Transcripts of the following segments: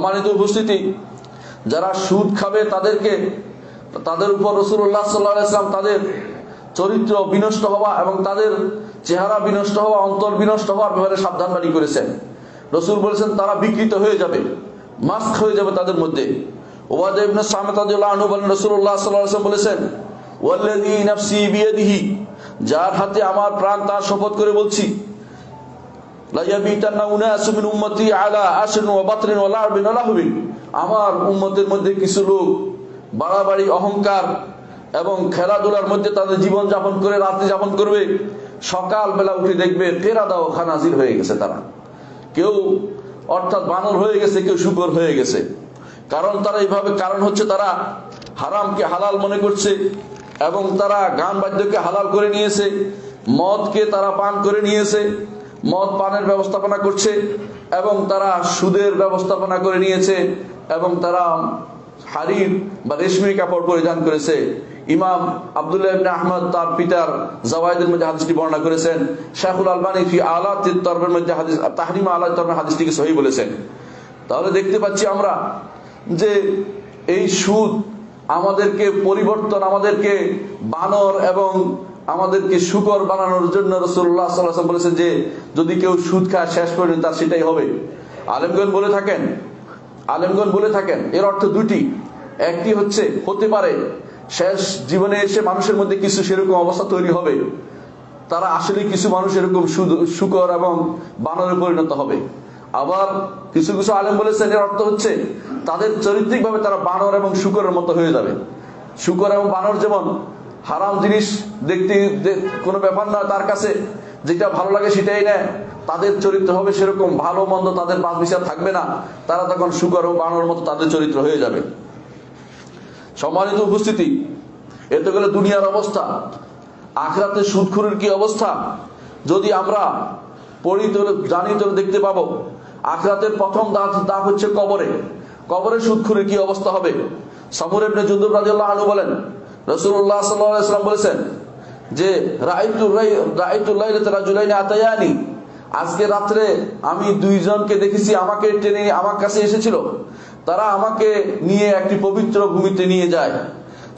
সম্মানিত উপস্থিতি যারা সুদ খাবে তাদেরকে, তাদের উপর রসুল্লাহ সাল্লাহ ইসলাম তাদের চরিত্র বিনষ্ট হওয়া এবং তাদের চেহারা বিনষ্ট হওয়া, অন্তর বিনষ্ট হওয়ার ব্যাপারে সাবধানবাণী করেছেন। রসুল বলেছেন, তারা বিকৃত হয়ে যাবে, মাস্ক হয়ে যাবে তাদের মধ্যে। যার হাতে আমার প্রাণ তার শপথ করে বলছি। আমার উম্মতের মধ্যে কিছু লোক বাড়াবাড়ি, অহংকার এবং খেলাধুলার মধ্যে তাদের জীবন যাপন করে রাত্রি যাপন করবে। সকাল বেলা উঠে দেখবে ফেরা দাও খানাজির হয়ে গেছে তারা। কেউ অর্থাৎ বানর হয়ে গেছে, কেউ শুকর হয়ে গেছে। কারণ তারা এইভাবে, কারণ হচ্ছে তারা হারামকে হালাল মনে করছে এবং তারা গান বাদ্যকে হালাল করে নিয়েছে, মদকে তারা পান করে নিয়েছে। মদ পানের ব্যবস্থাপনা করছে এবং তারা সুদের ব্যবস্থাপনা করে নিয়েছে এবং তারা হারির বা রেশমি কাপড় পরিধান করেছে। ইমাম আব্দুল্লাহ ইবনে আহমদ তার পিতার জাওয়াইদের মধ্যে হাদিসটি বর্ণনা করেছেন। শেখুল আলবানী ফি আলা তরবের মধ্যে হাদিস, তাহরিমা আলা তরবের হাদিসটিকে সহি বলেছেন? তাহলে দেখতে পাচ্ছি আমরা যে এই সুদ আমাদেরকে পরিবর্তন, আমাদেরকে বানর এবং আমাদেরকে শুকর বানানোর জন্য রসুল্লাহ সাল্লাম বলেছেন যে, যদি কেউ সুদ খায় শেষ পর্যন্ত তার সেটাই হবে। আলেমগন বলে থাকেন আলেমগন বলে থাকেন, এর অর্থ দুটি একটি হচ্ছে, হতে পারে, শেষ জীবনে এসে মানুষের মধ্যে কিছু সেরকম অবস্থা তৈরি হবে। তারা আসলে কিছু মানুষ এরকম শুকর এবং বানরে পরিণত হবে। আবার কিছু কিছু আলেম বলেছেন, এর অর্থ হচ্ছে, তাদের চরিত্রিকভাবে তারা বানর এবং শুকরের মতো হয়ে যাবে। শুকর এবং বানর যেমন হারাম জিনিস দেখতে কোনো ব্যাপার না, তার কাছে যেটা ভালো লাগে সেটাই নেয়। তাদের চরিত্র হবে সেরকম, ভালো মন্দ তাদের বাদ বিচার থাকবে না। তারা তখন শুকর ও বানর মতো তাদের চরিত্র হয়ে যাবে। সম্মানিত উপস্থিতি, এতে গেলে দুনিয়ার অবস্থা, আখরাতে সুদখুরের কি অবস্থা? যদি আমরা পড়ি তাহলে জানি, তাহলে দেখতে পাবো, আখরাতের প্রথম দাঁত দাগ হচ্ছে কবরে। কবরে সুদখুরের কি অবস্থা হবে? সমর জুদ্দুর রাজিউল্লাহ আনু বলেন রসুল্লাহ সাল্লাম বলেছেন যে আতায়ানি আজকে রাত্রে আমি দুইজনকে দেখেছি, আমাকে টেনে, আমার কাছে এসেছিল। তারা আমাকে নিয়ে একটি পবিত্র ভূমিতে নিয়ে যায়।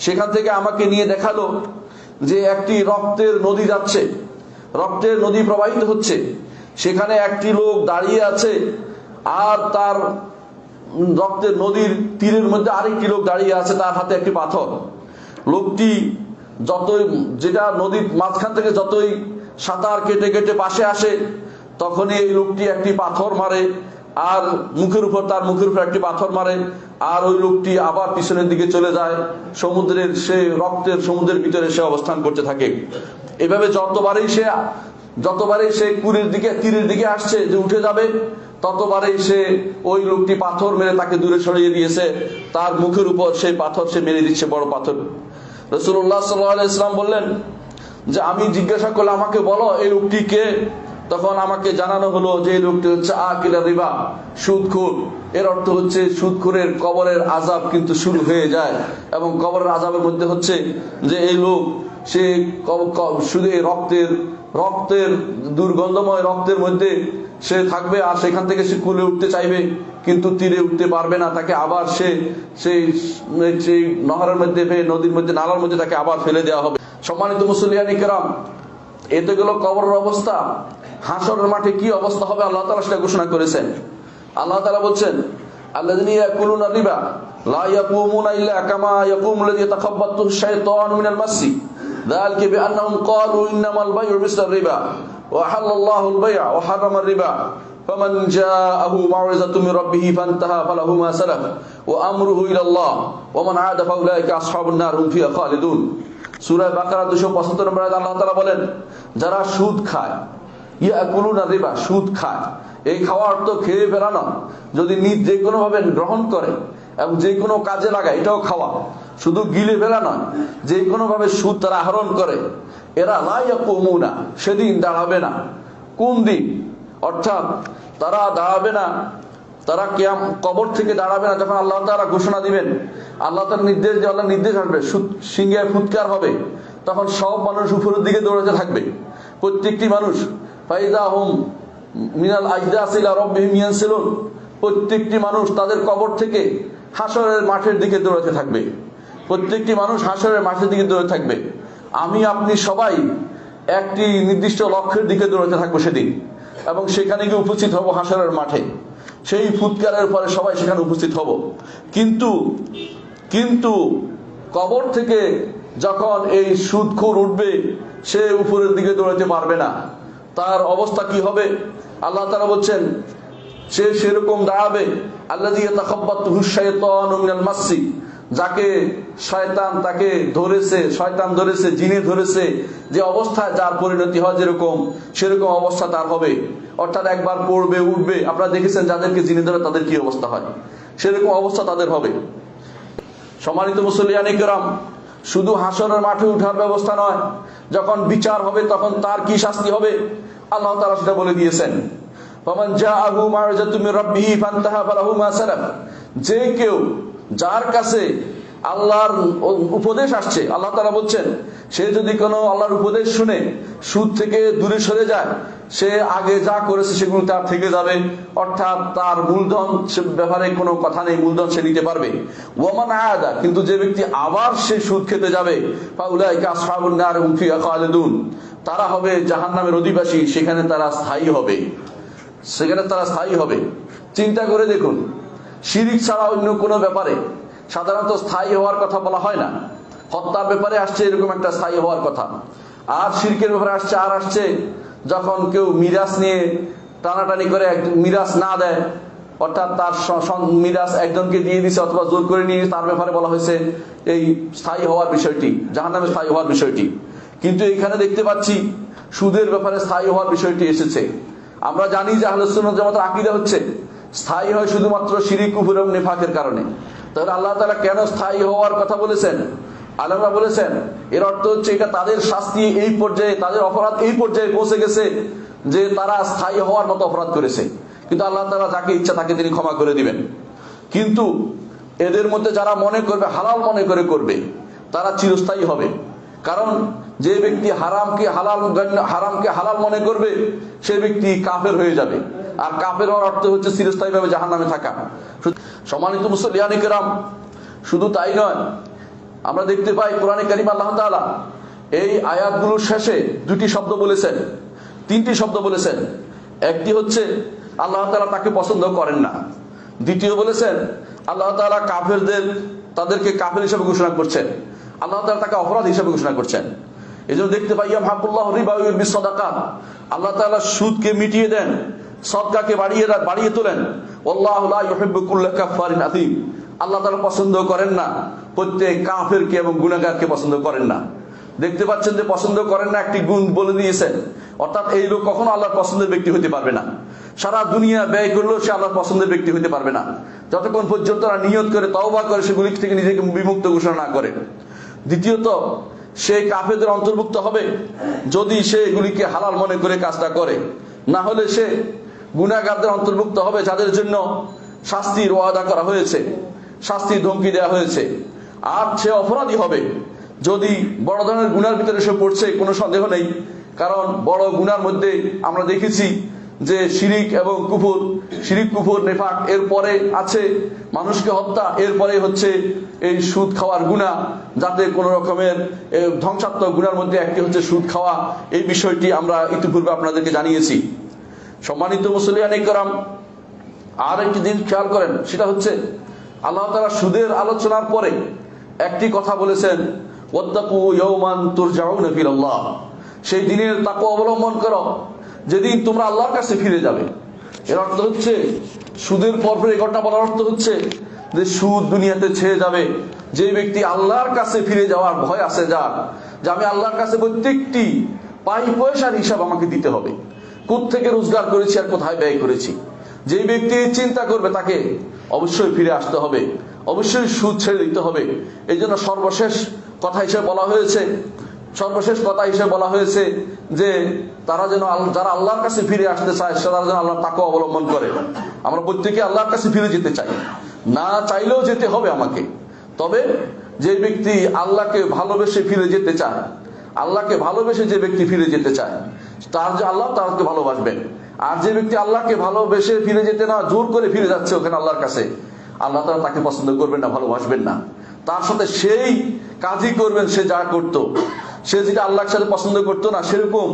সেখান থেকে আমাকে নিয়ে দেখাল যে, একটি রক্তের নদী যাচ্ছে। রক্তের নদী প্রবাহিত হচ্ছে। সেখানে একটি লোক দাঁড়িয়ে আছে আর তার রক্তের নদীর তীরের মধ্যে আরেকটি লোক দাঁড়িয়ে আছে, তার হাতে একটি পাথর। লোকটি যতই, যেটা নদীর মাঝখান থেকে যতই সাঁতার কেটে কেটে পাশে আসে, তখনই এই লোকটি একটি পাথর মারে, আর মুখের উপর তার মুখের উপর একটি পাথর মারে, আর ওই লোকটি আবার পিছনের দিকে চলে যায়, সমুদ্রের সে রক্তের সমুদ্রের ভিতরে সে অবস্থান করতে থাকে। এভাবে যতবারই সে যতবারই সে কুড়ির দিকে, তীরের দিকে আসছে যে উঠে যাবে, ততবারই সে ওই লোকটি পাথর মেরে তাকে দূরে সরিয়ে দিয়েছে। তার মুখের উপর সেই পাথর সে মেরে দিচ্ছে, বড় পাথর। রসুল্লাহ সাল্লাহ ইসলাম বললেন যে আমি জিজ্ঞাসা করলে আমাকে বলো, এই লোকটি কে? তখন আমাকে জানানো হলো যে এই লোকটি হচ্ছে আকিলা রিবা, সুদখুর। এর অর্থ হচ্ছে সুদখুরের কবরের আজাব কিন্তু শুরু হয়ে যায় এবং কবরের আজাবের মধ্যে হচ্ছে যে এই লোক, সে শুধু রক্তের রক্তের দুর্গন্ধময় রক্তের মধ্যে সে থাকবে আর সেখান থেকে সে কুলে উঠতে চাইবে, কিন্তু তীরে উঠতে পারবে না। তাকে আবার সে সেই সেই নহরের মধ্যে নদীর মধ্যে, নালার মধ্যে তাকে আবার ফেলে দেওয়া হবে। সম্মানিত মুসলিয়ানি কেরাম এতে গেল কবরের অবস্থা। হাসরের মাঠে কি অবস্থা হবে? আল্লাহ তালা সেটা ঘোষণা করেছেন। আল্লাহ তালা বলছেন রিবা। লা ইয়াকুমুনা ইল্লা কামা ইয়াকুমুল লাযী ইয়াতাখাব্বাতু শাইতানু মিনাল মাসি ذلك بأنهم قالوا إنما البيع مثل الربا وحل الله البيع وحرم الربا فمن جاءه موعظة من ربه فانتهى فله ما سلف وأمره إلى الله ومن عاد فأولئك أصحاب النار هم فيها خالدون সূরা বাকারা 275 নম্বর আয়াতে আল্লাহ তাআলা বলেন যারা সুদ খায় ইয়াকুলুনা রিবা সুদ খায় এই খাওয়া অর্থ খেয়ে ফেলানো যদি নিজ যে কোনো ভাবে গ্রহণ করে এবং যে কোনো কাজে লাগায় এটাও খাওয়া শুধু গিলে ফেলা নয় যে কোনো ভাবে সুদ তারা আহরণ করে এরা লাইয়া কমুনা সেদিন দাঁড়াবে না। কোন দিন? অর্থাৎ তারা দাঁড়াবে না, তারা কেয়াম কবর থেকে দাঁড়াবে না যখন আল্লাহ তারা ঘোষণা দিবেন। আল্লাহ তার নির্দেশ যে আল্লাহ নির্দেশ আসবে সিংহে ফুৎকার হবে। তখন সব মানুষ উপরের দিকে দৌড়াতে থাকবে। প্রত্যেকটি মানুষ, ফাইদা হোম মিনাল আজদা আসিলা রব্বিহিম ইয়ানসিলুন। প্রত্যেকটি মানুষ তাদের কবর থেকে হাসরের মাঠের দিকে দৌড়াতে থাকবে। প্রত্যেকটি মানুষ হাসরের মাঠের দিকে দৌড়ে থাকবে। আমি, আপনি সবাই একটি নির্দিষ্ট লক্ষ্যের দিকে দৌড়াতে থাকব সেদিন। এবং সেখানে গিয়ে উপস্থিত হব হাসরের মাঠে। সেই ফুৎকারের পরে সবাই সেখানে উপস্থিত হব। কিন্তু কিন্তু কবর থেকে যখন এই সুদখোর উঠবে, সে উপরের দিকে দৌড়াতে পারবে না। তার অবস্থা কি হবে? আল্লাহ তারা বলছেন, সে সেরকম দাঁড়াবে। আল্লাহ দিয়ে মাসি যাকে শয়তান তাকে ধরেছে, শয়তান ধরেছে জিনে ধরেছে, যে অবস্থায় যার পরিণতি হয় যেরকম, সেরকম অবস্থা তার হবে। অর্থাৎ একবার পড়বে, উঠবে, আপনারা দেখেছেন যাদেরকে জিনে ধরে তাদের কি অবস্থা হয়? সেরকম অবস্থা তাদের হবে। সম্মানিত মুসলিয়ানি কেরাম, শুধু হাসনের মাঠে উঠার ব্যবস্থা নয়, যখন বিচার হবে তখন তার কি শাস্তি হবে? আল্লাহ তারা সেটা বলে দিয়েছেন। যে কেউ যার কাছে আল্লাহর উপদেশ আসছে, আল্লাহ তারা বলছেন, সে যদি কোনো আল্লাহর উপদেশ শুনে, সুদ থেকে দূরে সরে যায়, সে আগে যা করেছে সেগুলো তার থেকে যাবে, অর্থাৎ তার মূলধন সে ব্যাপারে কোনো কথা নেই, মূলধন সে নিতে পারবে। ওমান আয়াদা কিন্তু যে ব্যক্তি আবার সে সুদ খেতে যাবে তারা হবে জাহান নামের অধিবাসী, সেখানে তারা স্থায়ী হবে। সেখানে তারা স্থায়ী হবে। চিন্তা করে দেখুন শিরিক ছাড়া অন্য কোনো ব্যাপারে সাধারণত স্থায়ী হওয়ার কথা বলা হয় না। হত্যার ব্যাপারে আসছে এরকম একটা স্থায়ী হওয়ার কথা। আর শিরকের ব্যাপারে আসছে, আর আসছে যখন কেউ মিরাজ নিয়ে টানাটানি করে মিরাজ না দেয়, অর্থাৎ তার মিরাজ একজনকে দিয়ে দিছে অথবা জোর করে নিয়ে তার ব্যাপারে বলা হয়েছে এই স্থায়ী হওয়ার বিষয়টি, জাহান্নামে স্থায়ী হওয়ার বিষয়টি। কিন্তু এখানে দেখতে পাচ্ছি সুদের ব্যাপারে স্থায়ী হওয়ার বিষয়টি এসেছে। আমরা জানি যে আহলুসুন্নাত জামাতের আকীদা হচ্ছে স্থায়ী হয় শুধুমাত্র শিরিক কুফর এবং নেফাকের কারণে। তাহলে আল্লাহ তাআলা কেন স্থায়ী হওয়ার কথা বলেছেন? আলমরা বলেছেন, এর অর্থ হচ্ছে এটা তাদের শাস্তি এই পর্যায়ে, তাদের অপরাধ এই পর্যায়ে পৌঁছে গেছে যে তারা স্থায়ী হওয়ার মতো অপরাধ করেছে। কিন্তু আল্লাহ তাআলা যাকে ইচ্ছা তাকে তিনি ক্ষমা করে দিবেন। কিন্তু এদের মধ্যে যারা মনে করবে, হালাল মনে করে করবে, তারা চিরস্থায়ী হবে। কারণ যে ব্যক্তি হারামকে হালাল হারামকে হালাল মনে করবে, সে ব্যক্তি কাফের হয়ে যাবে। আর কাফের হওয়ার অর্থ হচ্ছে চিরস্থায়ী ভাবে জাহান নামে থাকা সম্মানিত মুসলিয়ানি কেরাম, শুধু তাই নয়, আমরা দেখতে পাই কোরআনে কারিম আল্লাহ তালা এই আয়াতগুলোর শেষে দুটি শব্দ বলেছেন, তিনটি শব্দ বলেছেন। একটি হচ্ছে, আল্লাহ তাআলা তাকে পছন্দ করেন না। দ্বিতীয় বলেছেন, আল্লাহ তাআলা কাফেরদের, তাদেরকে কাফের হিসেবে ঘোষণা করছেন। আল্লাহ তালা তাকে অপরাধ হিসেবে ঘোষণা করছেন। এই জন্য দেখতে পাই হাবুল্লাহ রিবা বিসদাকাত আল্লাহ তাআলা সুদকে মিটিয়ে দেন সদকাকে বাড়িয়ে বাড়িয়ে তোলেন। আল্লাহ তাআলা পছন্দ করেন না, প্রত্যেক কাফেরকে এবং গুনাহগারকে পছন্দ করেন না। দেখতে পাচ্ছেন যে পছন্দ করেন না, একটি গুণ বলে দিয়েছেন। অর্থাৎ এই লোক কখনো আল্লাহর পছন্দের ব্যক্তি হতে পারবে না। সারা দুনিয়া ব্যয় করলেও সে আল্লাহর পছন্দের ব্যক্তি হতে পারবে না। যতক্ষণ পর্যন্ত তারা নিয়ত করে, তওবা করে, সেগুলি থেকে নিজেকে বিমুক্ত ঘোষণা না করে। দ্বিতীয়ত, সে কাফেরদের অন্তর্ভুক্ত হবে যদি সে এগুলিকে হালাল মনে করে কাজটা করে। না হলে সে গুনাহগারদের অন্তর্ভুক্ত হবে যাদের জন্য শাস্তির ওয়াদা করা হয়েছে, শাস্তির ধমকি দেওয়া হয়েছে। আর সে অপরাধী হবে যদি বড় ধরনের গুনার ভিতরে সে পড়ছে, কোনো সন্দেহ নেই। কারণ বড় গুনার মধ্যে আমরা দেখেছি যে শিরিক এবং কুফুর, শিরিক, কুফুর, নেফাক, এরপরে আছে মানুষকে হত্যা, এরপরে হচ্ছে এই সুদ খাওয়ার গুণা যাতে কোনো রকমের ধ্বংসাত্মক গুণার মধ্যে একটি হচ্ছে সুদ খাওয়া। এই বিষয়টি আমরা ইতিপূর্বে আপনাদেরকে জানিয়েছি। সম্মানিত মুসলিয়ান করাম আর একটি দিন খেয়াল করেন, সেটা হচ্ছে আল্লাহ তারা সুদের আলোচনার পরে একটি কথা বলেছেন সেই দিনের তাকওয়া অবলম্বন করো, যেদিন তোমরা আল্লাহর কাছে ফিরে যাবে। এর অর্থ হচ্ছে, সুদের পরপর এই ঘটনা বলার অর্থ হচ্ছে যে সুদ দুনিয়াতে ছেয়ে যাবে। যে ব্যক্তি আল্লাহর কাছে ফিরে যাওয়ার ভয় আছে যার, যে আমি আল্লাহর কাছে প্রত্যেকটি পাই পয়সার হিসাব আমাকে দিতে হবে। থেকে রোজগার করেছি আর কোথায় ব্যয় করেছি? যে ব্যক্তি চিন্তা করবে তাকে অবশ্যই ফিরে আসতে হবে, অবশ্যই সুদ ছেড়ে দিতে হবে। এই জন্য সর্বশেষ কথা হিসেবে বলা হয়েছে, সর্বশেষ কথা হিসেবে বলা হয়েছে যে তারা যেন যারা আল্লাহর কাছে ফিরে আসতে চায় তারা যেন আল্লাহর তাকে অবলম্বন করে। আমরা প্রত্যেকে আল্লাহর কাছে ফিরে যেতে চাই। না চাইলেও যেতে হবে আমাকে। তবে যে ব্যক্তি আল্লাহকে ভালোবেসে ফিরে যেতে চায়, আল্লাহকে ভালোবেসে যে ব্যক্তি ফিরে যেতে চায় তার যে আল্লাহ তারকে ভালোবাসবেন। আর যে ব্যক্তি আল্লাহকে ভালোবেসে ফিরে যেতে না, জোর করে ফিরে যাচ্ছে ওখানে আল্লাহর কাছে, আল্লাহ তারা তাকে পছন্দ করবেন না, ভালোবাসবেন না। তার সাথে সেই কাজই করবেন, সে যা করত। সে যেটা আল্লাহর সাথে পছন্দ করতো না, সেরকম।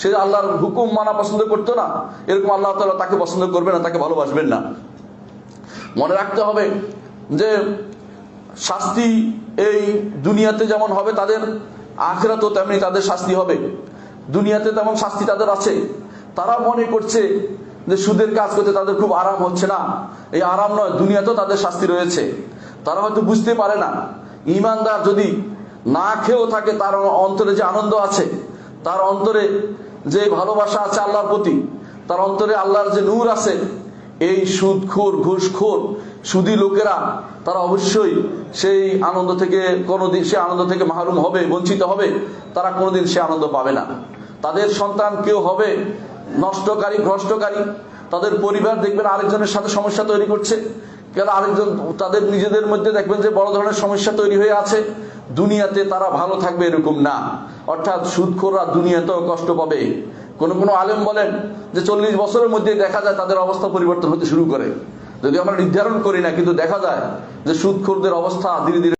সে আল্লাহর হুকুম মানা পছন্দ করতো না, এরকম আল্লাহ তালা তাকে পছন্দ করবে না, তাকে ভালোবাসবেন না। মনে রাখতে হবে যে, শাস্তি এই দুনিয়াতে যেমন হবে, তাদের আখেরাতেও তেমনি তাদের শাস্তি হবে। দুনিয়াতে তেমন শাস্তি তাদের আছে। তারা মনে করছে যে সুদের কাজ করতে তাদের খুব আরাম হচ্ছে না। এই আরাম নয়, দুনিয়াতেও তাদের শাস্তি রয়েছে। তারা হয়তো বুঝতে পারে না। ইমানদার যদি না খেয়েও থাকে, তার অন্তরে যে আনন্দ আছে, তার অন্তরে যে ভালোবাসা আছে আল্লাহর প্রতি, তার অন্তরে আল্লাহর যে নূর আছে, এই সুদখোর, ঘুষখোর, সুদি লোকেরা তারা অবশ্যই সেই আনন্দ থেকে কোনোদিন, সে আনন্দ থেকে মাহরুম হবে, বঞ্চিত হবে। তারা কোনোদিন সে আনন্দ পাবে না। তাদের সন্তান কেউ হবে? নষ্টকারী, ভ্রষ্টকারী? তাদের পরিবার দেখবেন আরেকজনের সাথে সমস্যা তৈরি করছে। কেন আরেকজন তাদের নিজেদের মধ্যে দেখবেন যে বড় ধরনের সমস্যা তৈরি হয়ে আছে। দুনিয়াতে তারা ভালো থাকবে এরকম না। অর্থাৎ সুদখোররা দুনিয়াতেও কষ্ট পাবে। কোন কোনো আলেম বলেন যে চল্লিশ বছরের মধ্যে দেখা যায় তাদের অবস্থা পরিবর্তন হতে শুরু করে। যদি আমরা নির্ধারণ করি না, কিন্তু দেখা যায় যে সুদখোরদের অবস্থা ধীরে ধীরে